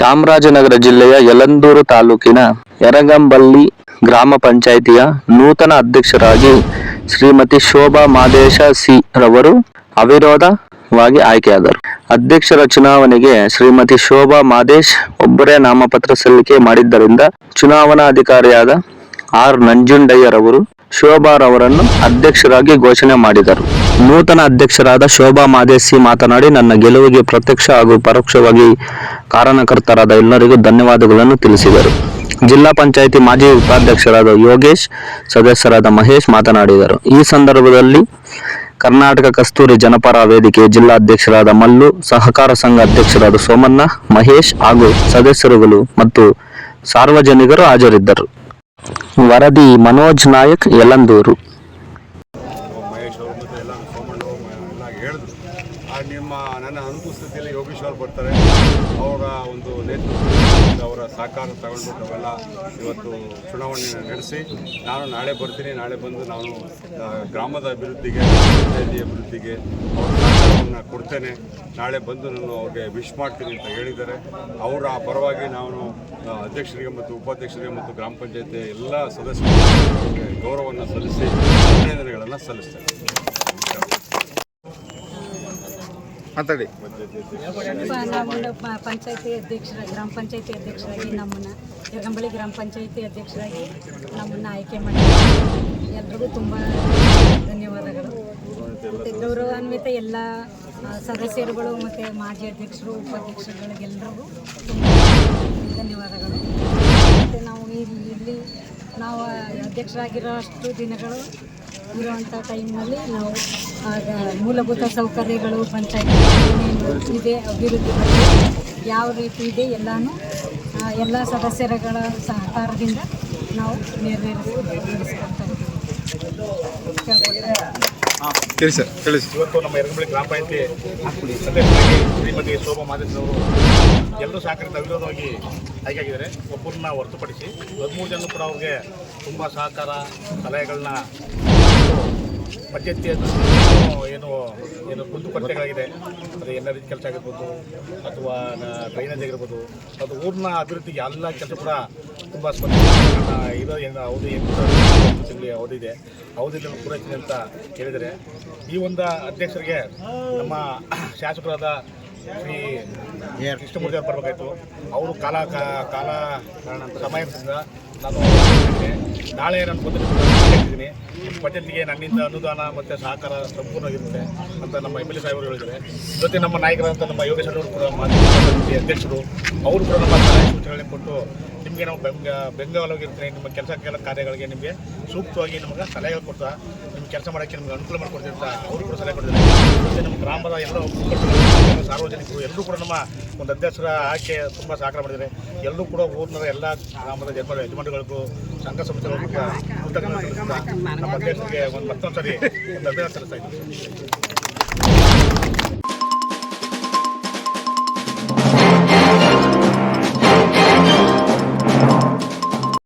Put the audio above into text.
ಚಾಮರಾಜನಗರ ಜಿಲ್ಲೆಯ ಯಲಂದೂರು ತಾಲೂಕಿನ ಯರಗಂಬಳ್ಳಿ ಗ್ರಾಮ ಪಂಚಾಯಿತಿಯ ನೂತನ ಅಧ್ಯಕ್ಷರಾಗಿ ಶ್ರೀಮತಿ ಶೋಭಾ ಮಾದೇಶ ಸಿ ರವರು ಅವಿರೋಧವಾಗಿ ಆಯ್ಕೆಯಾದರು. ಅಧ್ಯಕ್ಷರ ಚುನಾವಣೆಗೆ ಶ್ರೀಮತಿ ಶೋಭಾ ಮಾದೇಶ್ ಒಬ್ಬರೇ ನಾಮಪತ್ರ ಸಲ್ಲಿಕೆ ಮಾಡಿದ್ದರಿಂದ ಚುನಾವಣಾಧಿಕಾರಿಯಾದ ಆರ್ ನಂಜುಂಡಯ್ಯರವರು ಶೋಭಾರವರನ್ನು ಅಧ್ಯಕ್ಷರಾಗಿ ಘೋಷಣೆ ಮಾಡಿದರು. ನೂತನ ಅಧ್ಯಕ್ಷರಾದ ಶೋಭಾ ಮಾದೇಶಿ ಮಾತನಾಡಿ, ನನ್ನ ಗೆಲುವಿಗೆ ಪ್ರತ್ಯಕ್ಷ ಹಾಗೂ ಪರೋಕ್ಷವಾಗಿ ಕಾರಣಕರ್ತರಾದ ಎಲ್ಲರಿಗೂ ಧನ್ಯವಾದಗಳನ್ನು ತಿಳಿಸಿದರು. ಜಿಲ್ಲಾ ಪಂಚಾಯಿತಿ ಮಾಜಿ ಉಪಾಧ್ಯಕ್ಷರಾದ ಯೋಗೇಶ್, ಸದಸ್ಯರಾದ ಮಹೇಶ್ ಮಾತನಾಡಿದರು. ಈ ಸಂದರ್ಭದಲ್ಲಿ ಕರ್ನಾಟಕ ಕಸ್ತೂರಿ ಜನಪರ ವೇದಿಕೆ ಜಿಲ್ಲಾಧ್ಯಕ್ಷರಾದ ಮಲ್ಲು, ಸಹಕಾರ ಸಂಘ ಅಧ್ಯಕ್ಷರಾದ ಸೋಮಣ್ಣ, ಮಹೇಶ್ ಹಾಗೂ ಸದಸ್ಯರುಗಳು ಮತ್ತು ಸಾರ್ವಜನಿಕರು ಹಾಜರಿದ್ದರು. ವರದಿ ಮನೋಜ್ ನಾಯಕ್ ಯಲಂದೂರು. ನಿಮ್ಮ ನನ್ನ ಅನುಪಸ್ಥಿತಿಯಲ್ಲಿ ಅವರು ಬರ್ತಾರೆ. ಅವರ ಒಂದು ನೇತೃತ್ವ ಅವರ ಸಹಕಾರ ತಗೊಂಡು ಅವೆಲ್ಲ ಇವತ್ತು ಚುನಾವಣೆ ನಡೆಸಿ, ನಾನು ನಾಳೆ ಬರ್ತೀನಿ. ನಾಳೆ ಬಂದು ನಾನು ಗ್ರಾಮದ ಅಭಿವೃದ್ಧಿಗೆ ಅಭಿವೃದ್ಧಿಗೆ ಸಹಕಾರವನ್ನು ಕೊಡ್ತೇನೆ. ನಾಳೆ ಬಂದು ನಾನು ಅವ್ರಿಗೆ ವಿಶ್ ಮಾಡ್ತೀನಿ ಅಂತ ಹೇಳಿದ್ದಾರೆ. ಅವರ ಪರವಾಗಿ ನಾನು ಅಧ್ಯಕ್ಷರಿಗೆ ಮತ್ತು ಉಪಾಧ್ಯಕ್ಷರಿಗೆ ಮತ್ತು ಗ್ರಾಮ ಪಂಚಾಯತಿ ಎಲ್ಲ ಸದಸ್ಯರಿಗೆ ಗೌರವವನ್ನು ಸಲ್ಲಿಸಿ ಅಭಿನಂದನೆಗಳನ್ನು ಸಲ್ಲಿಸ್ತೇನೆ. ಮಾತಾಡಿ. ಪಂಚಾಯತಿ ಅಧ್ಯಕ್ಷರ ಗ್ರಾಮ ಪಂಚಾಯತಿ ಅಧ್ಯಕ್ಷರಾಗಿ ನಮ್ಮನ್ನು ಯಗಂಬಳಿ ಗ್ರಾಮ ಪಂಚಾಯತಿ ಅಧ್ಯಕ್ಷರಾಗಿ ನಮ್ಮನ್ನು ಆಯ್ಕೆ ಮಾಡಿ ಎಲ್ರಿಗೂ ತುಂಬ ಧನ್ಯವಾದಗಳು ಮತ್ತು ಗೌರವಾನ್ವಿತ ಎಲ್ಲ ಸದಸ್ಯರುಗಳು ಮತ್ತು ಮಾಜಿ ಅಧ್ಯಕ್ಷರು ಉಪಾಧ್ಯಕ್ಷರುಗಳಿಗೆಲ್ಲರಿಗೂ ತುಂಬ ಧನ್ಯವಾದಗಳು. ಮತ್ತು ನಾವು ಇಲ್ಲಿ ಇಲ್ಲಿ ನಾವು ಅಧ್ಯಕ್ಷರಾಗಿರೋ ಅಷ್ಟು ದಿನಗಳು ಇರುವಂಥ ಟೈಮ್ನಲ್ಲಿ ನಾವು ಆಗ ಮೂಲಭೂತ ಸೌಕರ್ಯಗಳು, ಪಂಚಾಯತ್ ಇದೆ, ಅಭಿವೃದ್ಧಿ ಬಗ್ಗೆ ಯಾವ ರೀತಿ ಇದೆ ಎಲ್ಲನೂ ಎಲ್ಲ ಸದಸ್ಯರುಗಳ ಸಹಕಾರದಿಂದ ನಾವು ನೆರವೇರಿಸಿ ನೆರವೇರಿಸ್ಕೊಳ್ತಾ ಇದ್ದೀವಿ ಕೇಳ್ಕೊಳ್ತಾ ಹೇಳಿ ಸರ್. ಇವತ್ತು ನಮ್ಮ ಎರಗಂಬಳಿ ಗ್ರಾಮ ಪಂಚಾಯತಿ ಸದಸ್ಯರಾಗಿ ಶ್ರೀಮತಿ ಶೋಭಾ ಮಾದೇಶ್ ಅವರು ಎಲ್ಲರೂ ಸಹಕರಿತ ಅವಿರೋಧವಾಗಿ ಆಯ್ಕೆಯಾಗಿದ್ದಾರೆ. ಒಬ್ಬರನ್ನ ಹೊರತುಪಡಿಸಿ ಹದಿಮೂರು ಜನ ಕೂಡ ಅವ್ರಿಗೆ ತುಂಬ ಸಹಕಾರ, ಸಲಹೆಗಳನ್ನ ಪಂಚಾಯತಿ ಏನು ಏನು ಕುಂದುಕೊರತೆಗಳಾಗಿದೆ ಅದು ಎಲ್ಲ ರೀತಿ ಕೆಲಸ ಆಗಿರ್ಬೋದು ಅಥವಾ ಡ್ರೈನೇಜ್ ಆಗಿರ್ಬೋದು ಅದು ಊರಿನ ಅಭಿವೃದ್ಧಿಗೆ ಎಲ್ಲ ಕೆಲಸ ಕೂಡ ತುಂಬ ಸ್ಪಷ್ಟ ಇರೋ ಏನು ಅವಧಿ ತಿಂಗಳಿಗೆ ಅವಧಿ ಇದೆ ಅವಧಿಯನ್ನು ಪೂರೈಸಿದೆ ಅಂತ ಹೇಳಿದರೆ ಈ ಒಂದು ಅಧ್ಯಕ್ಷರಿಗೆ ನಮ್ಮ ಶಾಸಕರಾದ ಶ್ರೀ ಕೃಷ್ಣಮೂರ್ತಿ ಅವರು ಬರಬೇಕಾಯ್ತು ಅವರು ಕಾಲ ಕಾಲ ಸಮಯದಿಂದ ನಾನು. ನಾಳೆ ನಾನು ಬಂದು ಹೇಳ್ತಿದ್ದೀನಿ ಪಂಚಾಯತಿಗೆ ನನ್ನಿಂದ ಅನುದಾನ ಮತ್ತು ಸಹಕಾರ ಸಂಪೂರ್ಣವಾಗಿರುತ್ತೆ ಅಂತ ನಮ್ಮ ಎಂ ಎಲ್ ಎ ಸಾಹೇಬರು ಹೇಳಿದ್ದಾರೆ. ಜೊತೆ ನಮ್ಮ ನಾಯಕರಾದಂಥ ನಮ್ಮ ಯೋಗೇಶ್ ಅವರು ಕೂಡ ಮಾಜಿ ಅಧ್ಯಕ್ಷರು, ಅವರು ಕೂಡ ನಮ್ಮ ಸಲಹೆ ಸೂಚನೆಗಳನ್ನು ಕೊಟ್ಟು ನಿಮಗೆ ನಾವು ಬೆಂಗ ಬೆಂಗಾವಲಾಗಿರ್ತೀನಿ ನಿಮ್ಮ ಕೆಲಸ ಕೆಲ ಕಾರ್ಯಗಳಿಗೆ ನಿಮಗೆ ಸೂಕ್ತವಾಗಿ ನಮಗೆ ಸಲಹೆ ಕೊಡ್ತಾ ನಿಮ್ಮ ಕೆಲಸ ಮಾಡೋಕ್ಕೆ ನಿಮ್ಗೆ ಅನುಕೂಲ ಮಾಡಿಕೊಡ್ತಿರ್ತಾ ಅವರು ಕೂಡ ಸಲಹೆ ಕೊಡ್ತಾರೆ. ಮತ್ತು ನಮ್ಮ ಗ್ರಾಮದ ಎಲ್ಲ ಸಾರ್ವಜನಿಕರು ಎಲ್ಲರೂ ಕೂಡ ನಮ್ಮ ಒಂದು ಅಧ್ಯಕ್ಷರ ಆಯ್ಕೆ ತುಂಬ ಸಹಕಾರ ಮಾಡಿದ್ದಾರೆ. ಎಲ್ಲರೂ ಕೂಡ ಊರಿನ ಎಲ್ಲ ಗ್ರಾಮದ ಜನ ಯಜಮಾನಿಗಳಿಗೂ, ಸಂಘ ಸಂಸ್ಥೆಗಳಿಗೂ ಕೂಡ ನಮ್ಮ ಅಧ್ಯಕ್ಷರಿಗೆ ಒಂದು ಮತ್ತೊಂದು ಸರಿ ಒಂದು ಅಭಿನಂದನೆ ಸಲ್ಲಿಸ್ತಾ ಇದ್ದೀನಿ.